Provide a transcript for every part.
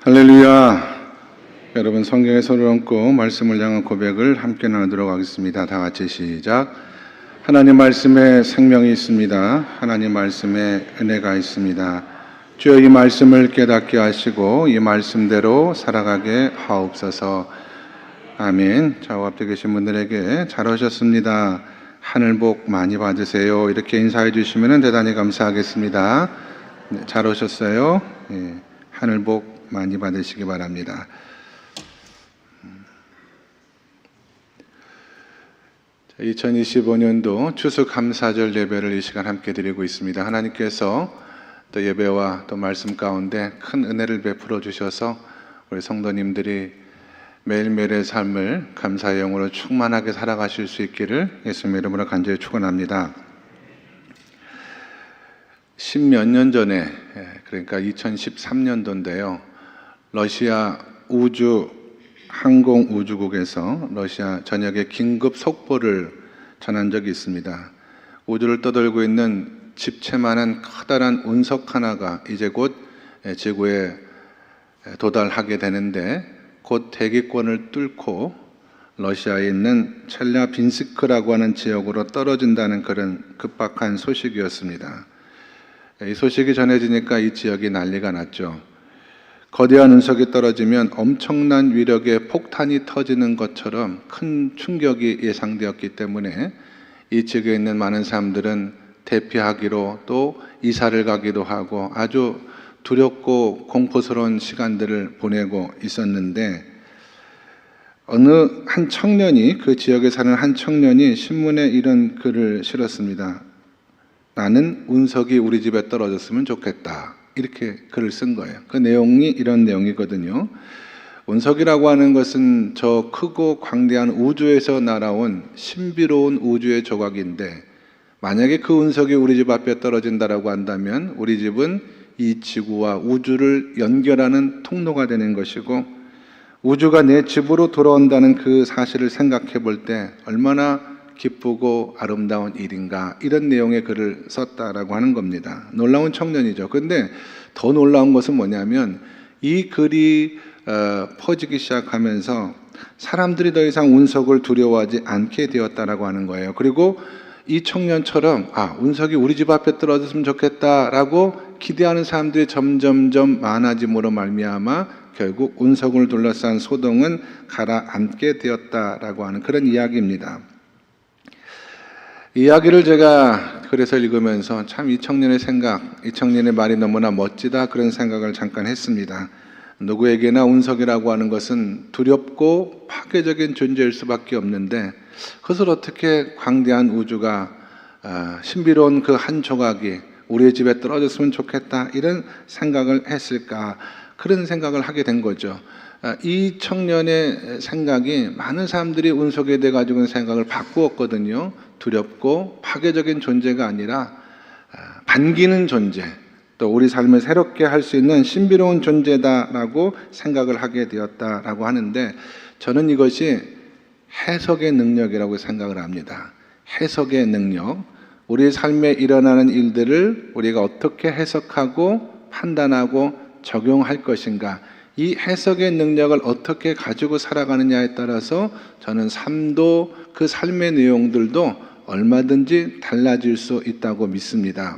할렐루야. 여러분 성경에 손을 얹고 말씀을 향한 고백을 함께 나누도록 하겠습니다. 다 같이 시작. 하나님 말씀에 생명이 있습니다. 하나님 말씀에 은혜가 있습니다. 주여 이 말씀을 깨닫게 하시고 이 말씀대로 살아가게 하옵소서. 아멘. 좌우 앞에 계신 분들에게 잘 오셨습니다. 하늘 복 많이 받으세요. 이렇게 인사해 주시면 대단히 감사하겠습니다. 네, 잘 오셨어요. 예, 하늘 복 많이 받으시기 바랍니다. 2025년도 추수 감사절 예배를 이 시간 함께 드리고 있습니다. 하나님께서 또 예배와 또 말씀 가운데 큰 은혜를 베풀어 주셔서 우리 성도님들이 매일매일의 삶을 감사의 영으로 충만하게 살아가실 수 있기를 예수님 이름으로 간절히 축원합니다. 십몇 년 전에 예, 그러니까 2013년도인데요. 러시아 우주 항공 우주국에서 러시아 전역에 긴급 속보를 전한 적이 있습니다. 우주를 떠돌고 있는 집채만한 커다란 운석 하나가 이제 곧 예, 지구에 도달하게 되는데 곧 대기권을 뚫고 러시아에 있는 첼라빈스크라고 하는 지역으로 떨어진다는 그런 급박한 소식이었습니다. 이 소식이 전해지니까 이 지역이 난리가 났죠. 거대한 운석이 떨어지면 엄청난 위력의 폭탄이 터지는 것처럼 큰 충격이 예상되었기 때문에 이 지역에 있는 많은 사람들은 대피하기로 또 이사를 가기도 하고 아주 두렵고 공포스러운 시간들을 보내고 있었는데 어느 한 청년이 그 지역에 사는 한 청년이 신문에 이런 글을 실었습니다. 나는 운석이 우리 집에 떨어졌으면 좋겠다. 이렇게 글을 쓴 거예요. 그 내용이 이런 내용이거든요. 운석이라고 하는 것은 저 크고 광대한 우주에서 날아온 신비로운 우주의 조각인데 만약에 그 운석이 우리 집 앞에 떨어진다라고 한다면 우리 집은 이 지구와 우주를 연결하는 통로가 되는 것이고 우주가 내 집으로 돌아온다는 그 사실을 생각해 볼 때 얼마나 기쁘고 아름다운 일인가 이런 내용의 글을 썼다라고 하는 겁니다. 놀라운 청년이죠. 근데 더 놀라운 것은 뭐냐면 이 글이 어, 퍼지기 시작하면서 사람들이 더 이상 운석을 두려워하지 않게 되었다라고 하는 거예요. 그리고 이 청년처럼 아 운석이 우리 집 앞에 떨어졌으면 좋겠다라고 기대하는 사람들이 점점점 많아짐으로 말미암아 결국 운석을 둘러싼 소동은 가라앉게 되었다라고 하는 그런 이야기입니다. 이야기를 제가 그래서 읽으면서 참 이 청년의 생각, 이 청년의 말이 너무나 멋지다 그런 생각을 잠깐 했습니다. 누구에게나 운석이라고 하는 것은 두렵고 파괴적인 존재일 수밖에 없는데 그것을 어떻게 광대한 우주가 아, 신비로운 그 한 조각이 우리의 집에 떨어졌으면 좋겠다 이런 생각을 했을까 그런 생각을 하게 된 거죠. 아, 이 청년의 생각이 많은 사람들이 운석에 대해 가지고 생각을 바꾸었거든요. 두렵고 파괴적인 존재가 아니라 아, 반기는 존재, 또 우리 삶을 새롭게 할 수 있는 신비로운 존재다라고 생각을 하게 되었다라고 하는데 저는 이것이 해석의 능력이라고 생각을 합니다. 해석의 능력. 우리 삶에 일어나는 일들을 우리가 어떻게 해석하고 판단하고 적용할 것인가. 이 해석의 능력을 어떻게 가지고 살아가느냐에 따라서 저는 삶도 그 삶의 내용들도 얼마든지 달라질 수 있다고 믿습니다.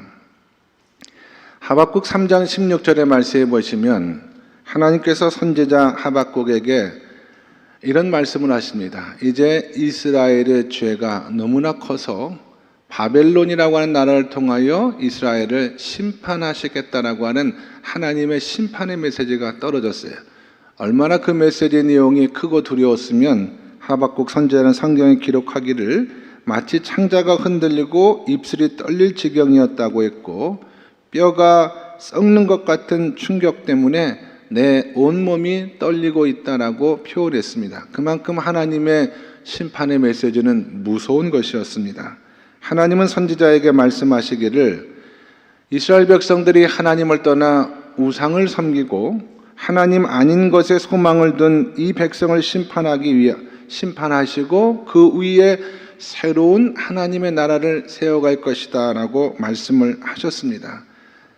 하박국 3장 16절의 말씀에 보시면 하나님께서 선지자 하박국에게 이런 말씀을 하십니다. 이제 이스라엘의 죄가 너무나 커서 바벨론이라고 하는 나라를 통하여 이스라엘을 심판하시겠다라고 하는 하나님의 심판의 메시지가 떨어졌어요. 얼마나 그 메시지의 내용이 크고 두려웠으면 하박국 선지자는 성경에 기록하기를 마치 창자가 흔들리고 입술이 떨릴 지경이었다고 했고 뼈가 썩는 것 같은 충격 때문에 내 온몸이 떨리고 있다라고 표현을 했습니다. 그만큼 하나님의 심판의 메시지는 무서운 것이었습니다. 하나님은 선지자에게 말씀하시기를 이스라엘 백성들이 하나님을 떠나 우상을 섬기고 하나님 아닌 것에 소망을 둔 이 백성을 심판하기 위해 심판하시고 그 위에 새로운 하나님의 나라를 세워갈 것이다라고 말씀을 하셨습니다.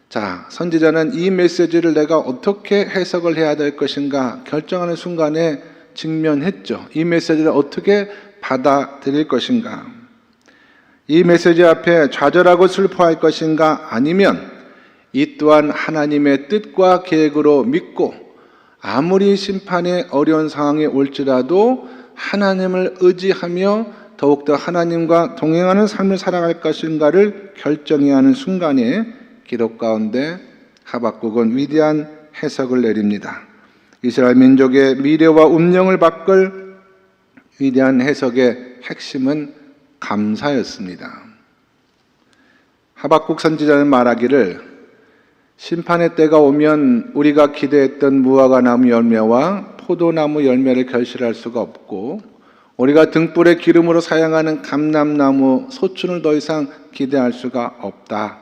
자, 선지자는 이 메시지를 내가 어떻게 해석을 해야 될 것인가 결정하는 순간에 직면했죠. 이 메시지를 어떻게 받아들일 것인가. 이 메시지 앞에 좌절하고 슬퍼할 것인가 아니면 이 또한 하나님의 뜻과 계획으로 믿고 아무리 심판의 어려운 상황이 올지라도 하나님을 의지하며 더욱더 하나님과 동행하는 삶을 살아갈 것인가를 결정해야 하는 순간에 기록 가운데 하박국은 위대한 해석을 내립니다. 이스라엘 민족의 미래와 운명을 바꿀 위대한 해석의 핵심은 감사였습니다. 하박국 선지자는 말하기를 심판의 때가 오면 우리가 기대했던 무화과 나무 열매와 포도나무 열매를 결실할 수가 없고 우리가 등불의 기름으로 사용하는 감람나무 소춘을 더 이상 기대할 수가 없다.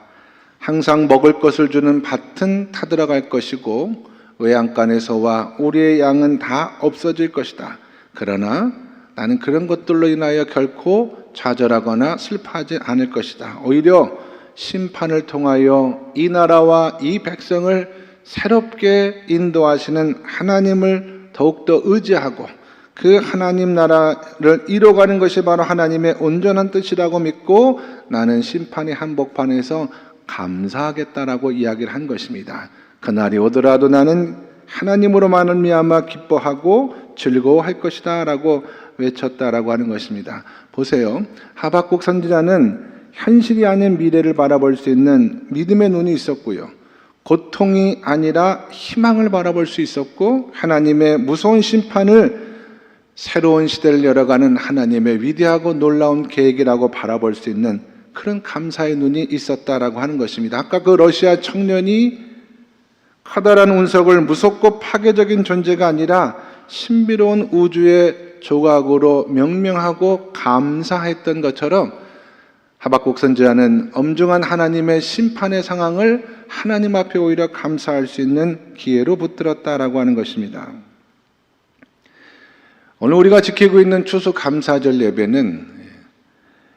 항상 먹을 것을 주는 밭은 타들어갈 것이고 외양간에서와 우리의 양은 다 없어질 것이다. 그러나 나는 그런 것들로 인하여 결코 좌절하거나 슬퍼하지 않을 것이다. 오히려 심판을 통하여 이 나라와 이 백성을 새롭게 인도하시는 하나님을 더욱더 의지하고 그 하나님 나라를 이뤄가는 것이 바로 하나님의 온전한 뜻이라고 믿고 나는 심판의 한복판에서 감사하겠다라고 이야기를 한 것입니다. 그날이 오더라도 나는 하나님으로 말미암아 기뻐하고 즐거워할 것이다 라고 외쳤다라고 하는 것입니다. 보세요. 하박국 선지자는 현실이 아닌 미래를 바라볼 수 있는 믿음의 눈이 있었고요. 고통이 아니라 희망을 바라볼 수 있었고 하나님의 무서운 심판을 새로운 시대를 열어가는 하나님의 위대하고 놀라운 계획이라고 바라볼 수 있는 그런 감사의 눈이 있었다라고 하는 것입니다. 아까 그 러시아 청년이 커다란 운석을 무섭고 파괴적인 존재가 아니라 신비로운 우주의 조각으로 명명하고 감사했던 것처럼 하박국 선지자는 엄중한 하나님의 심판의 상황을 하나님 앞에 오히려 감사할 수 있는 기회로 붙들었다라고 하는 것입니다. 오늘 우리가 지키고 있는 추수 감사절 예배는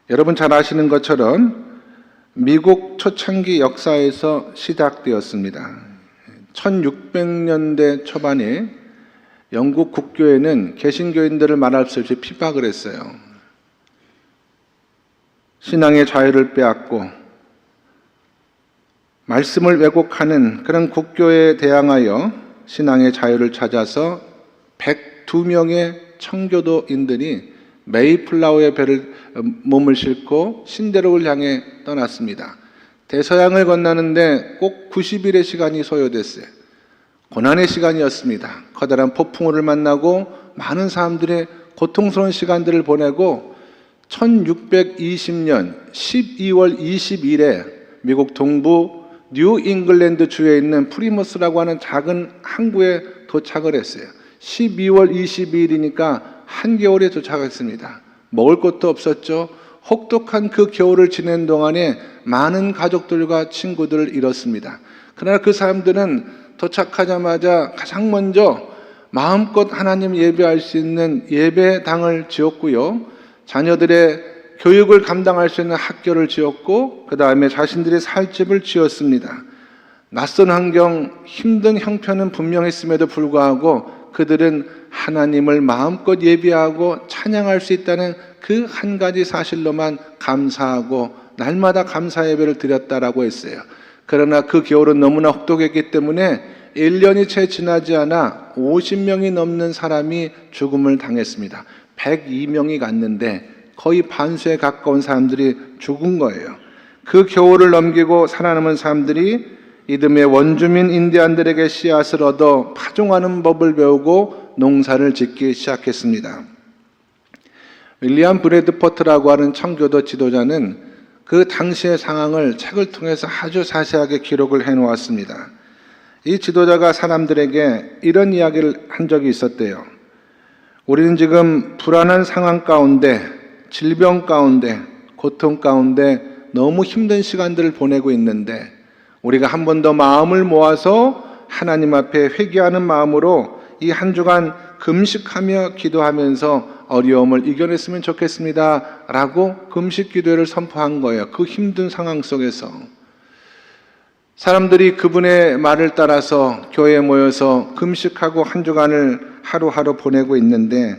여러분 잘 아시는 것처럼 미국 초창기 역사에서 시작되었습니다. 1600년대 초반에 영국 국교회는 개신교인들을 말할 수 없이 핍박을 했어요. 신앙의 자유를 빼앗고 말씀을 왜곡하는 그런 국교에 대항하여 신앙의 자유를 찾아서 102명의 청교도인들이 메이플라워의 배를 몸을 싣고 신대륙을 향해 떠났습니다. 대서양을 건너는데 꼭 90일의 시간이 소요됐어요. 고난의 시간이었습니다. 커다란 폭풍우를 만나고 많은 사람들의 고통스러운 시간들을 보내고 1620년 12월 20일에 미국 동부 뉴 잉글랜드 주에 있는 프리머스라고 하는 작은 항구에 도착을 했어요. 12월 22일이니까 한겨울에 도착했습니다. 먹을 것도 없었죠. 혹독한 그 겨울을 지낸 동안에 많은 가족들과 친구들을 잃었습니다. 그러나 그 사람들은 도착하자마자 가장 먼저 마음껏 하나님 예배할 수 있는 예배당을 지었고요. 자녀들의 교육을 감당할 수 있는 학교를 지었고, 그 다음에 자신들의 살 집을 지었습니다. 낯선 환경, 힘든 형편은 분명했음에도 불구하고 그들은 하나님을 마음껏 예배하고 찬양할 수 있다는 그 한 가지 사실로만 감사하고 날마다 감사 예배를 드렸다라고 했어요. 그러나 그 겨울은 너무나 혹독했기 때문에 1년이 채 지나지 않아 50명이 넘는 사람이 죽음을 당했습니다. 102명이 갔는데 거의 반수에 가까운 사람들이 죽은 거예요. 그 겨울을 넘기고 살아남은 사람들이 이듬해 원주민 인디안들에게 씨앗을 얻어 파종하는 법을 배우고 농사를 짓기 시작했습니다. 윌리엄 브래드포트라고 하는 청교도 지도자는 그 당시의 상황을 책을 통해서 아주 자세하게 기록을 해 놓았습니다. 이 지도자가 사람들에게 이런 이야기를 한 적이 있었대요. 우리는 지금 불안한 상황 가운데, 질병 가운데, 고통 가운데 너무 힘든 시간들을 보내고 있는데, 우리가 한 번 더 마음을 모아서 하나님 앞에 회개하는 마음으로 이 한 주간 금식하며 기도하면서 어려움을 이겨냈으면 좋겠습니다. 라고 금식 기도를 선포한 거예요. 그 힘든 상황 속에서. 사람들이 그분의 말을 따라서 교회에 모여서 금식하고 한 주간을 하루하루 보내고 있는데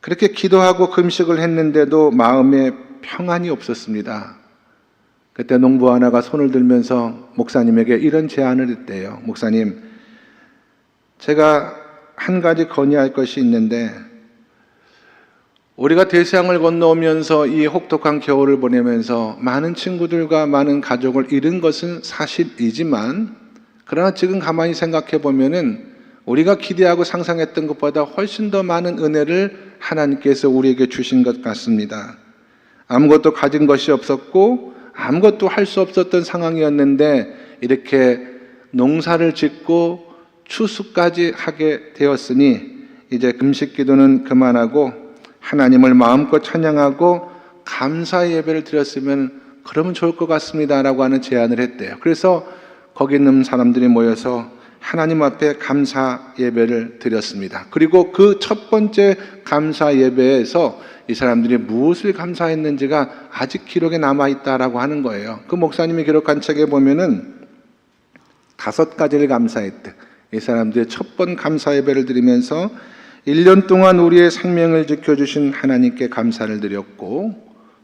그렇게 기도하고 금식을 했는데도 마음에 평안이 없었습니다. 그때 농부 하나가 손을 들면서 목사님에게 이런 제안을 했대요. 목사님, 제가 한 가지 건의할 것이 있는데 우리가 대서양을 건너오면서 이 혹독한 겨울을 보내면서 많은 친구들과 많은 가족을 잃은 것은 사실이지만 그러나 지금 가만히 생각해 보면은 우리가 기대하고 상상했던 것보다 훨씬 더 많은 은혜를 하나님께서 우리에게 주신 것 같습니다. 아무것도 가진 것이 없었고 아무것도 할 수 없었던 상황이었는데 이렇게 농사를 짓고 추수까지 하게 되었으니 이제 금식 기도는 그만하고 하나님을 마음껏 찬양하고 감사 예배를 드렸으면 그러면 좋을 것 같습니다라고 하는 제안을 했대요. 그래서 거기 있는 사람들이 모여서 하나님 앞에 감사 예배를 드렸습니다. 그리고 그 첫 번째 감사 예배에서 이 사람들이 무엇을 감사했는지가 아직 기록에 남아 있다라고 하는 거예요. 그 목사님이 기록한 책에 보면은 다섯 가지를 감사했대. 이 사람들이 첫번 감사 예배를 드리면서 1년 동안 우리의 생명을 지켜주신 하나님께 감사를 드렸고,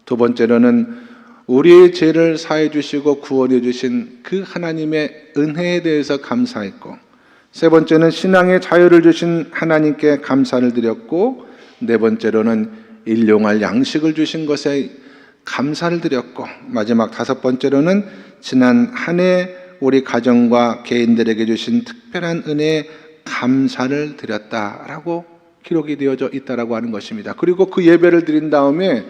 두 번째로는 우리의 죄를 사해 주시고 구원해 주신 그 하나님의 은혜에 대해서 감사했고, 세 번째는 신앙의 자유를 주신 하나님께 감사를 드렸고, 네 번째로는 일용할 양식을 주신 것에 감사를 드렸고, 마지막 다섯 번째로는 지난 한해 우리 가정과 개인들에게 주신 특별한 은혜에 감사를 드렸다라고 기록이 되어져 있다라고 하는 것입니다. 그리고 그 예배를 드린 다음에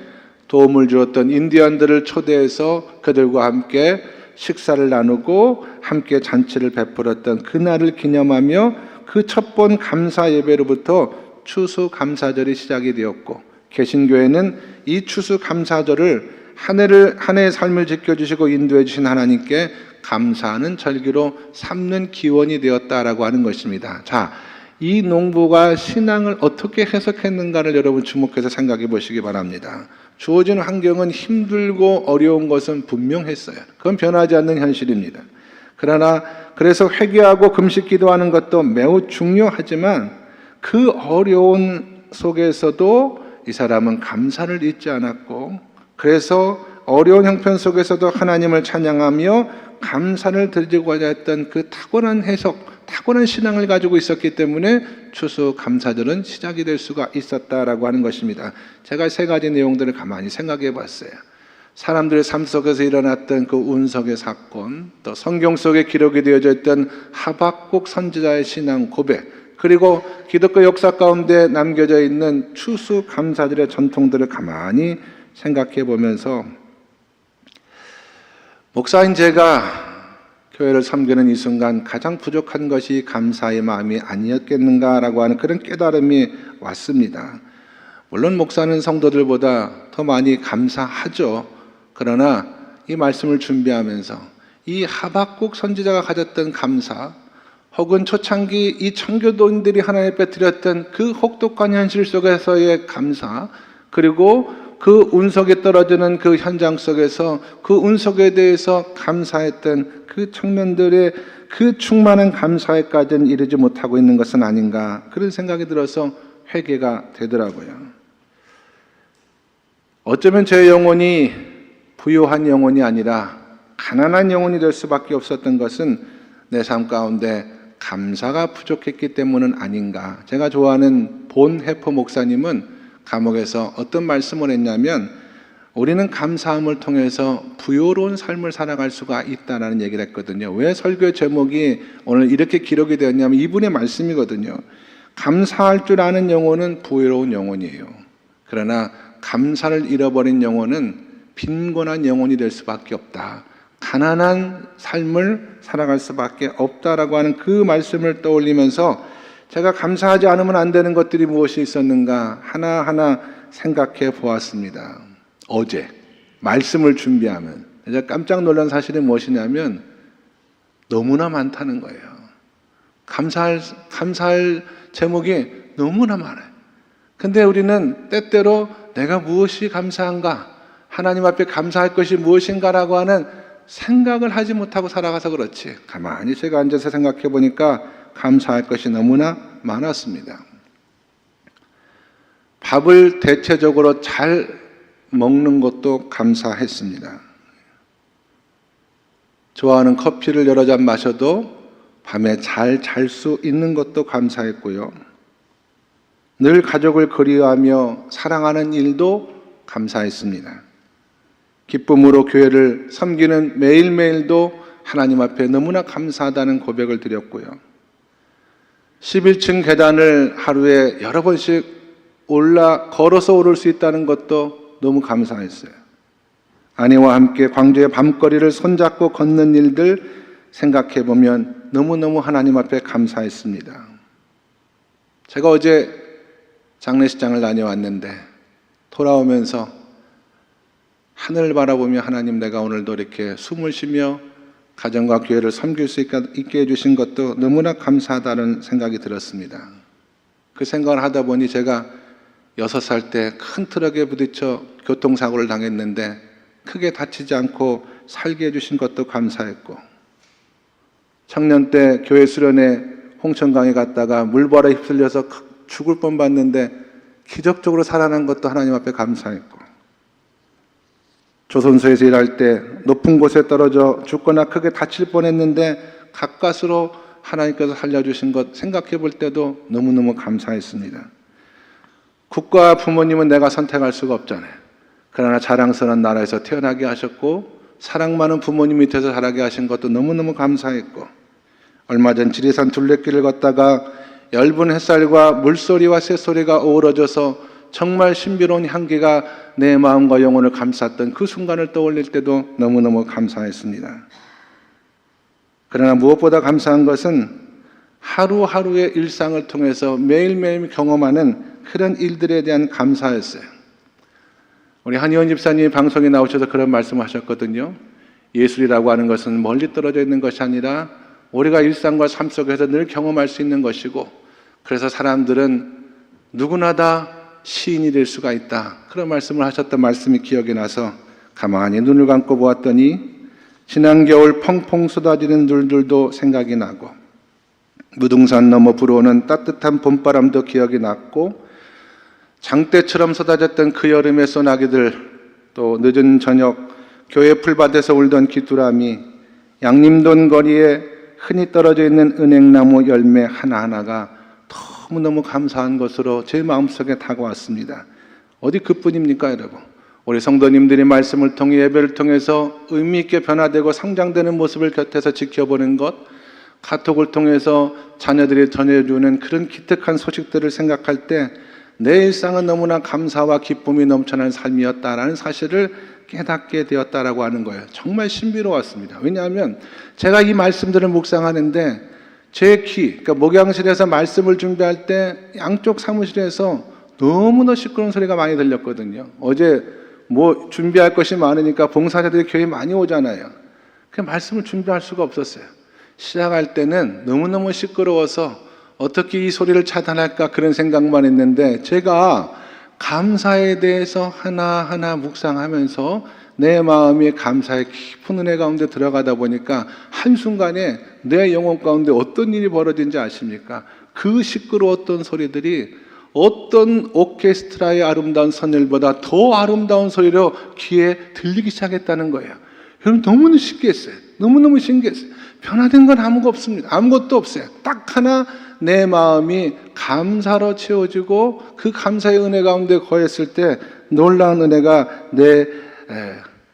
도움을 주었던 인디언들을 초대해서 그들과 함께 식사를 나누고 함께 잔치를 베풀었던 그날을 기념하며 그 첫 번 감사 예배로부터 추수 감사절이 시작이 되었고 개신교회는 이 추수 감사절을 한 해를 한 해의 삶을 지켜 주시고 인도해 주신 하나님께 감사하는 절기로 삼는 기원이 되었다라고 하는 것입니다. 자, 이 농부가 신앙을 어떻게 해석했는가를 여러분 주목해서 생각해 보시기 바랍니다. 주어진 환경은 힘들고 어려운 것은 분명했어요. 그건 변하지 않는 현실입니다. 그러나 그래서 회개하고 금식 기도하는 것도 매우 중요하지만 그 어려운 속에서도 이 사람은 감사를 잊지 않았고 그래서 어려운 형편 속에서도 하나님을 찬양하며 감사를 드리고자 했던 그 타고난 해석, 타고난 신앙을 가지고 있었기 때문에 추수 감사절은 시작이 될 수가 있었다라고 하는 것입니다. 제가 세 가지 내용들을 가만히 생각해 봤어요. 사람들의 삶 속에서 일어났던 그 운석의 사건, 또 성경 속에 기록이 되어져 있던 하박국 선지자의 신앙 고백, 그리고 기독교 역사 가운데 남겨져 있는 추수 감사절의 전통들을 가만히 생각해 보면서 목사인 제가 교회를 섬기는 이 순간 가장 부족한 것이 감사의 마음이 아니었겠는가라고 하는 그런 깨달음이 왔습니다. 물론 목사는 성도들보다 더 많이 감사하죠. 그러나 이 말씀을 준비하면서 이 하박국 선지자가 가졌던 감사, 혹은 초창기 이 청교도인들이 하나님 앞에 드렸던 그 혹독한 현실 속에서의 감사, 그리고 그 운석에 떨어지는 그 현장 속에서 그 운석에 대해서 감사했던 그 청년들의 그 충만한 감사에까지는 이르지 못하고 있는 것은 아닌가 그런 생각이 들어서 회개가 되더라고요. 어쩌면 제 영혼이 부요한 영혼이 아니라 가난한 영혼이 될 수밖에 없었던 것은 내 삶 가운데 감사가 부족했기 때문은 아닌가. 제가 좋아하는 본 해퍼 목사님은 감옥에서 어떤 말씀을 했냐면 우리는 감사함을 통해서 부요로운 삶을 살아갈 수가 있다라는 얘기를 했거든요. 왜 설교 제목이 오늘 이렇게 기록이 되었냐면 이분의 말씀이거든요. 감사할 줄 아는 영혼은 부요로운 영혼이에요. 그러나 감사를 잃어버린 영혼은 빈곤한 영혼이 될 수밖에 없다. 가난한 삶을 살아갈 수밖에 없다라고 하는 그 말씀을 떠올리면서 제가 감사하지 않으면 안 되는 것들이 무엇이 있었는가 하나하나 생각해 보았습니다. 어제 말씀을 준비하면 제가 깜짝 놀란 사실이 무엇이냐면 너무나 많다는 거예요. 감사할 감사할 제목이 너무나 많아요. 근데 우리는 때때로 내가 무엇이 감사한가? 하나님 앞에 감사할 것이 무엇인가라고 하는 생각을 하지 못하고 살아가서 그렇지. 가만히 제가 앉아서 생각해 보니까 감사할 것이 너무나 많았습니다. 밥을 대체적으로 잘 먹는 것도 감사했습니다. 좋아하는 커피를 여러 잔 마셔도 밤에 잘 잘 수 있는 것도 감사했고요. 늘 가족을 그리워하며 사랑하는 일도 감사했습니다. 기쁨으로 교회를 섬기는 매일매일도 하나님 앞에 너무나 감사하다는 고백을 드렸고요. 11층 계단을 하루에 여러 번씩 올라 걸어서 오를 수 있다는 것도 너무 감사했어요. 아내와 함께 광주의 밤거리를 손잡고 걷는 일들 생각해 보면 너무너무 하나님 앞에 감사했습니다. 제가 어제 장례식장을 다녀왔는데 돌아오면서 하늘을 바라보며 하나님 내가 오늘도 이렇게 숨을 쉬며 가정과 교회를 섬길 수 있게 해주신 것도 너무나 감사하다는 생각이 들었습니다. 그 생각을 하다 보니 제가 여섯 살 때 큰 트럭에 부딪혀 교통사고를 당했는데 크게 다치지 않고 살게 해주신 것도 감사했고 청년 때 교회 수련회 홍천강에 갔다가 물벌에 휩쓸려서 죽을 뻔 봤는데 기적적으로 살아난 것도 하나님 앞에 감사했고 조선소에서 일할 때 높은 곳에 떨어져 죽거나 크게 다칠 뻔했는데 가까스로 하나님께서 살려주신 것 생각해 볼 때도 너무너무 감사했습니다. 국가 부모님은 내가 선택할 수가 없잖아요. 그러나 자랑스러운 나라에서 태어나게 하셨고 사랑 많은 부모님 밑에서 자라게 하신 것도 너무너무 감사했고 얼마 전 지리산 둘레길을 걷다가 엷은 햇살과 물소리와 새소리가 어우러져서 정말 신비로운 향기가 내 마음과 영혼을 감쌌던 그 순간을 떠올릴 때도 너무너무 감사했습니다. 그러나 무엇보다 감사한 것은 하루하루의 일상을 통해서 매일매일 경험하는 그런 일들에 대한 감사였어요. 우리 한의원 집사님이 방송에 나오셔서 그런 말씀을 하셨거든요. 예술이라고 하는 것은 멀리 떨어져 있는 것이 아니라 우리가 일상과 삶 속에서 늘 경험할 수 있는 것이고 그래서 사람들은 누구나 다 시인이 될 수가 있다. 그런 말씀을 하셨던 말씀이 기억이 나서 가만히 눈을 감고 보았더니 지난 겨울 펑펑 쏟아지는 눈들도 생각이 나고 무등산 넘어 불어오는 따뜻한 봄바람도 기억이 났고 장대처럼 쏟아졌던 그 여름의 소나기들 또 늦은 저녁 교회 풀밭에서 울던 귀뚜라미 양림돈 거리에 흔히 떨어져 있는 은행나무 열매 하나하나가 너무너무 감사한 것으로 제 마음속에 다가왔습니다. 어디 그뿐입니까 여러분? 우리 성도님들이 말씀을 통해 예배를 통해서 의미 있게 변화되고 성장되는 모습을 곁에서 지켜보는 것 카톡을 통해서 자녀들이 전해주는 그런 기특한 소식들을 생각할 때 내 일상은 너무나 감사와 기쁨이 넘쳐나는 삶이었다라는 사실을 깨닫게 되었다라고 하는 거예요. 정말 신비로웠습니다. 왜냐하면 제가 이 말씀들을 묵상하는데 제 키, 그러니까 목양실에서 말씀을 준비할 때 양쪽 사무실에서 너무나 시끄러운 소리가 많이 들렸거든요. 어제 뭐 준비할 것이 많으니까 봉사자들이 교회 많이 오잖아요. 그 말씀을 준비할 수가 없었어요. 시작할 때는 너무너무 시끄러워서 어떻게 이 소리를 차단할까 그런 생각만 했는데 제가 감사에 대해서 하나하나 묵상하면서 내 마음이 감사의 깊은 은혜 가운데 들어가다 보니까 한순간에 내 영혼 가운데 어떤 일이 벌어진지 아십니까? 그 시끄러웠던 소리들이 어떤 오케스트라의 아름다운 선율보다 더 아름다운 소리로 귀에 들리기 시작했다는 거예요. 여러분 너무너무 신기했어요. 너무너무 신기했어요. 변화된 건 아무것도 없습니다. 아무것도 없어요. 딱 하나 내 마음이 감사로 채워지고 그 감사의 은혜 가운데 거했을 때 놀라운 은혜가 내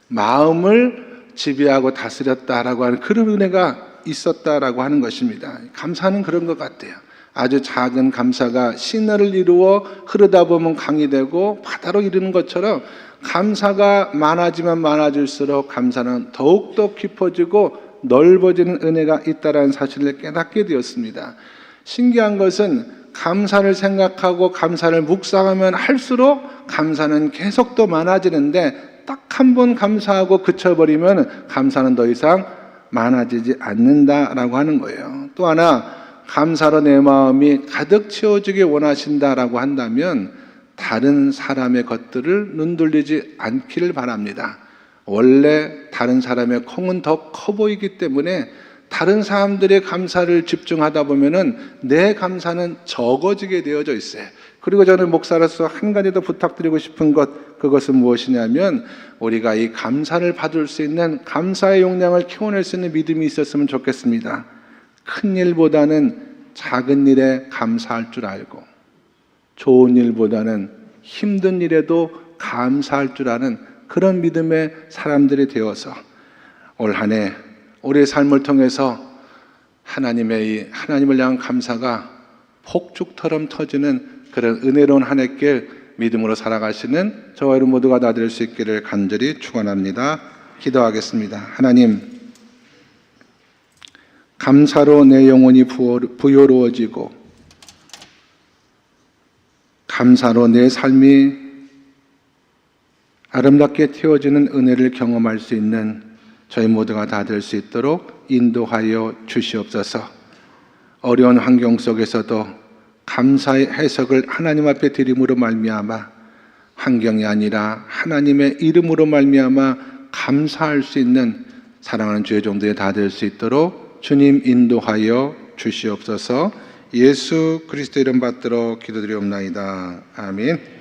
마음을 지배하고 다스렸다라고 하는 그런 은혜가 있었다라고 하는 것입니다. 감사는 그런 것 같아요. 아주 작은 감사가 신화를 이루어 흐르다 보면 강이 되고 바다로 이르는 것처럼 감사가 많아지면 많아질수록 감사는 더욱더 깊어지고 넓어지는 은혜가 있다라는 사실을 깨닫게 되었습니다. 신기한 것은 감사를 생각하고 감사를 묵상하면 할수록 감사는 계속 더 많아지는데 딱 한 번 감사하고 그쳐버리면 감사는 더 이상 많아지지 않는다라고 하는 거예요. 또 하나 감사로 내 마음이 가득 채워지기 원하신다라고 한다면 다른 사람의 것들을 눈돌리지 않기를 바랍니다. 원래 다른 사람의 콩은 더 커 보이기 때문에 다른 사람들의 감사를 집중하다 보면은 내 감사는 적어지게 되어져 있어요. 그리고 저는 목사로서 한 가지 더 부탁드리고 싶은 것 그것은 무엇이냐면 우리가 이 감사를 받을 수 있는 감사의 용량을 키워낼 수 있는 믿음이 있었으면 좋겠습니다. 큰 일보다는 작은 일에 감사할 줄 알고 좋은 일보다는 힘든 일에도 감사할 줄 아는 그런 믿음의 사람들이 되어서 올 한해 우리의 삶을 통해서 하나님의 이 하나님을 향한 감사가 폭죽처럼 터지는 그런 은혜로운 한 해길 믿음으로 살아가시는 저와 여러분 모두가 다 될 수 있기를 간절히 축원합니다. 기도하겠습니다. 하나님 감사로 내 영혼이 부여- 부여로워지고 감사로 내 삶이 아름답게 태워지는 은혜를 경험할 수 있는 저희 모두가 다 될 수 있도록 인도하여 주시옵소서. 어려운 환경 속에서도 감사의 해석을 하나님 앞에 드림으로 말미암아 환경이 아니라 하나님의 이름으로 말미암아 감사할 수 있는 사랑하는 주의 종들이 다 될 수 있도록 주님 인도하여 주시옵소서. 예수 그리스도 이름 받들어 기도드리옵나이다. 아멘.